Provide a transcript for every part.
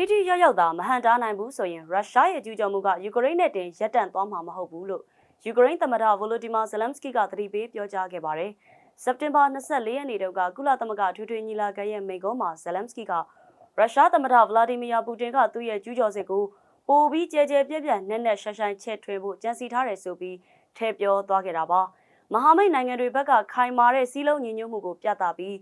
ထိထိရောက်ရောက်သာမဟန်တားနိုင်ဘူးဆိုရင်ရုရှားရဲ့ကျူးကျော်မှုကယူကရိန်းနဲ့တင်ရပ်တန့်သွားမှာမဟုတ်ဘူးလို့ယူကရိန်းသမ္မတဗိုလိုဒီမာဇလမ်စကီကသတိပေးပြောကြားခဲ့ပါတယ်။စက်တင်ဘာ24ရက်နေ့တုန်းကကုလသမဂ္ဂထွေထွေညီလာခံရဲ့မိန့်ခွန်းမှာဇလမ်စကီကရုရှားသမ္မတဗလာဒီမီယာပူတင်ကသူ့ရဲ့ကျူးကျော်စစ်ကိုပိုပြီးကြဲကြဲပြန့်ပြန့်နဲ့နဲ့ရှိုင်းရှိုင်းချဲ့ထွေးဖို့ကြံစီထားတယ်ဆိုပြီးထည့်ပြောသွားခဲ့တာပါ။မဟာမိတ်နိုင်ငံတွေဘက်ကခိုင်မာတဲ့စီးလုံးညီညွတ်မှုကိုပြသပြီး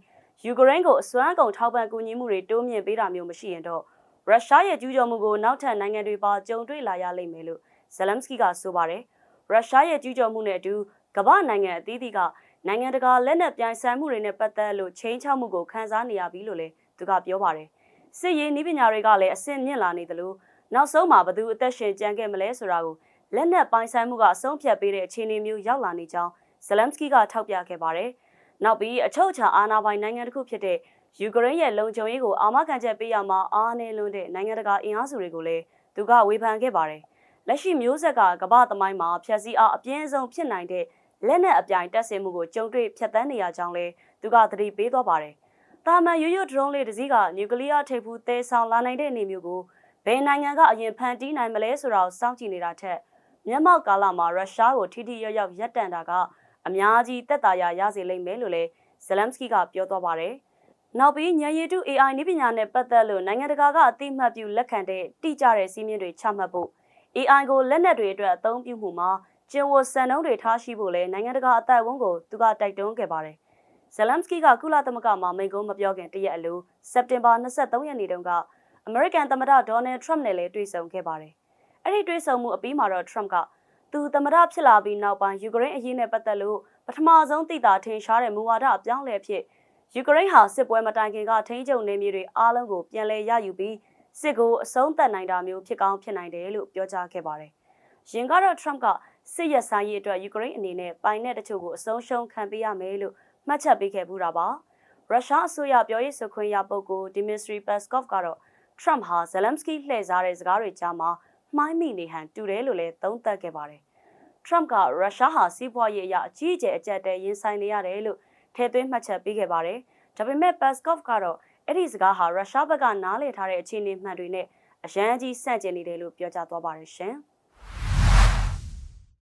ယူကရိန်းကိုအစွမ်းကုန်ထောက်ပံ့ကူညီမှုတွေတိုးမြင့်ပေးတာမျိုးမရှိရင်တော့ ရုရှားရဲ့ကျူးကျော်မှုကိုနောက်ထပ်နိုင်ငံတွေပါကြုံတွေ့လာရလိမ့်မယ်လို့ဇလမ်စကီကဆိုပါတယ်။ရုရှားရဲ့ကျူးကျော်မှုနဲ့အတူကမ္ဘာနိုင်ငံအသီးသီးကနိုင်ငံတကာလက်နက်ပြိုင်ဆိုင်မှုတွေနဲ့ပတ်သက်လို့ချိန်ချောက်မှုကိုခန်းစားနေရပြီလို့လည်းသူကပြောပါတယ်။စစ်ရေးနည်းပညာတွေကလည်းအဆင့်မြင့်လာနေသလိုနောက်ဆုံးမှာဘသူအသက်ရှင်ကြံခဲ့မလဲဆိုတာကိုလက်နက်ပိုင်ဆိုင်မှုကအဆုံးဖြတ်ပေးတဲ့အခြေအနေမျိုးရောက်လာနေကြောင်းဇလမ်စကီကထောက်ပြခဲ့ပါတယ်။နောက်ပြီးအချုပ်အခြာအာဏာပိုင်နိုင်ငံတစ်ခုဖြစ်တဲ့ ယူကရိန်းရဲ့လုံခြုံရေးကိုအာမခံချက်ပေးရမှာအားနည်းလွန်းတဲ့နိုင်ငံတကာအင်အားစုတွေကိုလည်းသူကဝေဖန်ခဲ့ပါတယ်။လက်ရှိမျိုးဆက်ကကမ္ဘာသမိုင်းမှာဖျက်ဆီးအားအပြင်းဆုံးဖြစ်နိုင်တဲ့လက်နက်အပြိုင်တက်ဆင်မှုကိုကြုံတွေ့ဖျက်ဆီးနေရကြောင်းလည်းသူကသတိပေးသွားပါတယ်။တာမန်ရိုးရိုးဒရုန်းလေးတစ်စီးကနျူကလ িয়ার ထိပ်ဖူးတဲဆောင်လာနိုင်တဲ့အနေမျိုးကိုဘယ်နိုင်ငံကအရင်ဖန်တီးနိုင်မလဲဆိုတာကိုစောင့်ကြည့်နေတာထက်မျက်မှောက်ကာလမှာရုရှားကိုထိထိရောက်ရောက်ရပ်တန့်တာကအများကြီးတက်တာရရစေလိမ့်မယ်လို့လည်းဇလမ်စကီကပြောသွားပါတယ်။ နောက်ပြီးညံရည်တု AI နည်းပညာနဲ့ပတ်သက်လို့နိုင်ငံတကာကအသိမှတ်ပြုလက်ခံတဲ့တိကျတဲ့စီးမြင့်တွေချမှတ်ဖို့ AI ကိုလက်နက်တွေအတွက်အသုံးပြုမှုမှာကျင်ဝစံနှုန်းတွေထားရှိဖို့လည်းနိုင်ငံတကာအသက်ဝန်းကိုသူကတိုက်တွန်းခဲ့ပါတယ်။ဇလမ်စကီကကုလသမဂ္ဂမှာမိန့်ခွန်းမပြောခင်တရက်အလိုစက်တင်ဘာ23ရက်နေ့တုန်းကအမေရိကန်သမ္မတဒေါ်နယ်ထရမ့်နဲ့လည်းတွေ့ဆုံခဲ့ပါတယ်။အဲ့ဒီတွေ့ဆုံမှုအပြီးမှာတော့ထရမ့်ကသူသမ္မတဖြစ်လာပြီးနောက်ပိုင်းယူကရိန်းအရေးနဲ့ပတ်သက်လို့ပထမဆုံးသိတာထင်ရှားတဲ့မူဝါဒအပြောင်းလဲဖြစ် ယူကရိန်းဟာစစ်ပွဲမတိုင်ခင်ကထိန်းချုပ်နေမြေတွေအားလုံးကိုပြန်လည်ရယူပြီးစစ်ကိုအဆုံးသတ်နိုင်တာမျိုးဖြစ်ကောင်းဖြစ်နိုင်တယ်လို့ပြောကြားခဲ့ပါတယ်။ယင်ကတော့ Trump ကစစ်ရက်ဆိုင်ရေးအတွက်ယူကရိန်းအနေနဲ့ပိုင်တဲ့တချို့ကိုအဆုံးရှုံးခံပေးရမယ်လို့မှတ်ချက်ပေးခဲ့ပူတာပါ။ရုရှားအစိုးရပြောရေးဆိုခွင့်ရပုဂ္ဂိုလ် Dmitry Peskov ကတော့ Trump ဟာ Zelensky လှည့်စားတဲ့စကားတွေကြားမှာမှိုင်းမိနေဟန်တူတယ်လို့လည်းသုံးသပ်ခဲ့ပါတယ်။ Trump ကရုရှားဟာစီးပွားရေးအရအကြီးအကျယ်အကျပ်တဲရင်ဆိုင်နေရတယ်လို့ ထည့်သွင်းမှတ်ချက်ပေးခဲ့ပါတယ်။ဒါပေမဲ့ Peskov ကတော့အဲ့ဒီစကားဟာရုရှားဘက်ကနားလည်ထားတဲ့အခြေအနေမှန်တွေနဲ့အရန်ကြီးဆန့်ကျင်နေတယ်လို့ပြောကြားသွားပါတယ်ရှင်။